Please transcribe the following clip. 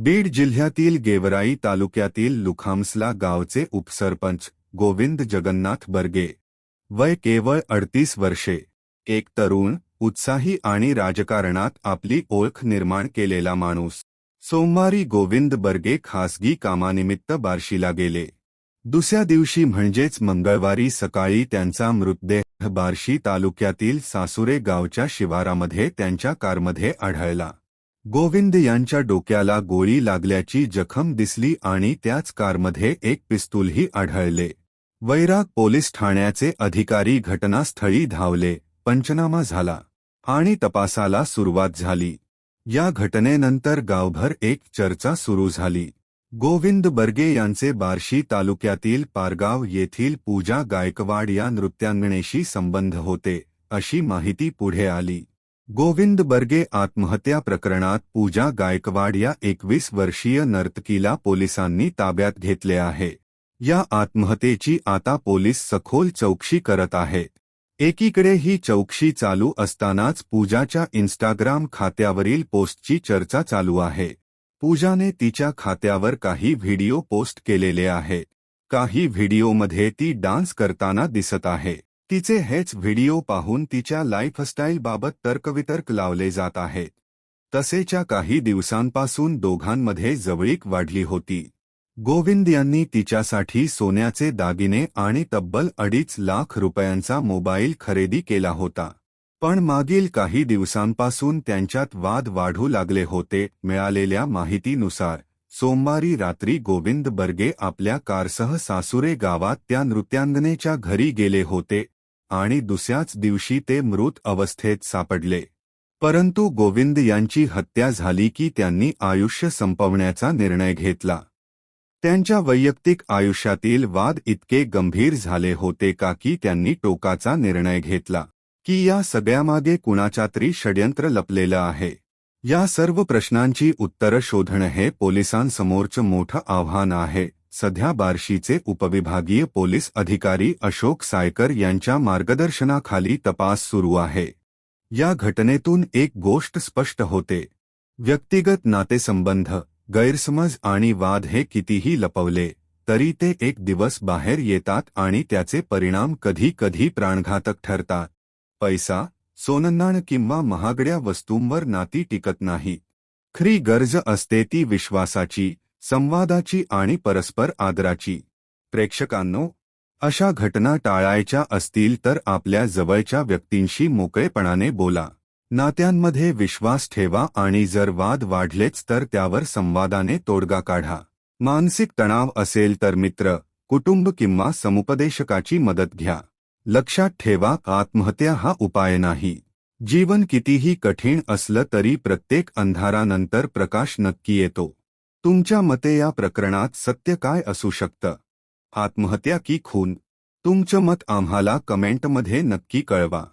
बीड जिल्ह्यातील गेवराई तालुक्यातील लुखामसला गावचे उपसरपंच गोविंद जगन्नाथ बर्गे. वय केवळ अडतीस वर्षे. एक तरुण उत्साही आणि राजकारणात आपली ओळख निर्माण केलेला माणूस. सोमवारी गोविंद बर्गे खासगी कामानिमित्त बार्शीला गेले. दुसऱ्या दिवशी म्हणजेच मंगळवारी सकाळी त्यांचा मृतदेह बार्शी तालुक्यातील सासुरे गावच्या शिवारामध्ये त्यांच्या कारमध्ये आढळला. गोविंद यांच्या डोक्याला गोळी लागल्याची जखम दिसली आणि त्याच कारमध्ये एक पिस्तूलही आढळले. वैराग पोलीस ठाण्याचे अधिकारी घटनास्थळी धावले. पंचनामा झाला आणि तपासाला सुरुवात झाली. या घटनेनंतर गावभर एक चर्चा सुरू झाली. गोविंद बर्गे यांचे बार्शी तालुक्यातील पारगाव येथील पूजा गायकवाड या नृत्यांगणेशी संबंध होते अशी माहिती पुढे आली. गोविंद बर्गे आत्महत्या प्रकरणात पूजा गायकवाड या एकवीस वर्षीय नर्तकीला पोलिसांनी ताब्यात घेतले आहे. या आत्महत्येची आता पोलीस सखोल चौकशी करत आहेत एकीकडे ही चौकशी चालू असतानाच पूजाच्या इन्स्टाग्राम खात्यावरील पोस्टची चर्चा चालू आहे. पूजाने तिच्या खात्यावर काही व्हिडिओ पोस्ट केलेले आहे. काही व्हिडिओमध्ये ती डान्स करताना दिसत आहे. तिचे हेच व्हिडिओ पाहून तिच्या लाईफस्टाईलबाबत तर्कवितर्क लावले जात आहेत. तसेच्या काही दिवसांपासून दोघांमध्ये जवळीक वाढली होती. गोविंद यांनी तिच्यासाठी सोन्याचे दागिने आणि तब्बल अडीच लाख रुपयांचा मोबाईल खरेदी केला होता. पण मागील काही दिवसांपासून त्यांच्यात वाद वाढू लागले होते मिळालेल्या माहितीनुसार. सोमवारी रात्री गोविंद बर्गे आपल्या कारसह सासुरे गावात त्या नृत्यांगनेच्या घरी गेले होते आणि दुसऱ्याच दिवशी ते मृत अवस्थेत सापडले. परंतु गोविंद यांची हत्या झाली की त्यांनी आयुष्य संपवण्याचा निर्णय घेतला. त्यांच्या वैयक्तिक आयुष्यातील वाद इतके गंभीर झाले होते का की त्यांनी टोकाचा निर्णय घेतला की या सगळ्यामागे कुणाच्या तरी षड्यंत्र लपलेलं आहे. या सर्व प्रश्नांची उत्तरं शोधणं हे पोलिसांसमोरचं मोठं आव्हान आहे. सध्या बार्शीचे उपविभागीय पोलीस अधिकारी अशोक सायकर यांच्या मार्गदर्शनाखाली तपास सुरू आहे. या घटनेतून एक गोष्ट स्पष्ट होते. व्यक्तिगत नातेसंबंध गैरसमज आणि वाद हे कितीही लपवले तरी ते एक दिवस बाहेर येतात आणि त्याचे परिणाम कधी कधी प्राणघातक ठरतात. पैसा सोनन्नाण किंवा महागड्या वस्तूंवर नाती टिकत नाही. खरी गरज असते ती विश्वासाची संवादाची आणि परस्पर आदराची. प्रेक्षकांनो अशा घटना टाळायच्या असतील तर आपल्या जवळच्या व्यक्तींशी मोकळेपणाने बोला. नात्यांमध्ये विश्वास ठेवा आणि जर वाद वाढलेच तर त्यावर संवादाने तोडगा काढा. मानसिक तणाव असेल तर मित्र कुटुंब किंवा समुपदेशकाची मदत घ्या. लक्षात ठेवा आत्महत्या हा उपाय नाही. जीवन कितीही कठीण असलं तरी प्रत्येक अंधारानंतर प्रकाश नक्की येतो. तुमच्या मते या प्रकरणात सत्य काय असू शकतं? आत्महत्या की खून? तुमचं मत आम्हाला कमेंटमध्ये नक्की कळवा.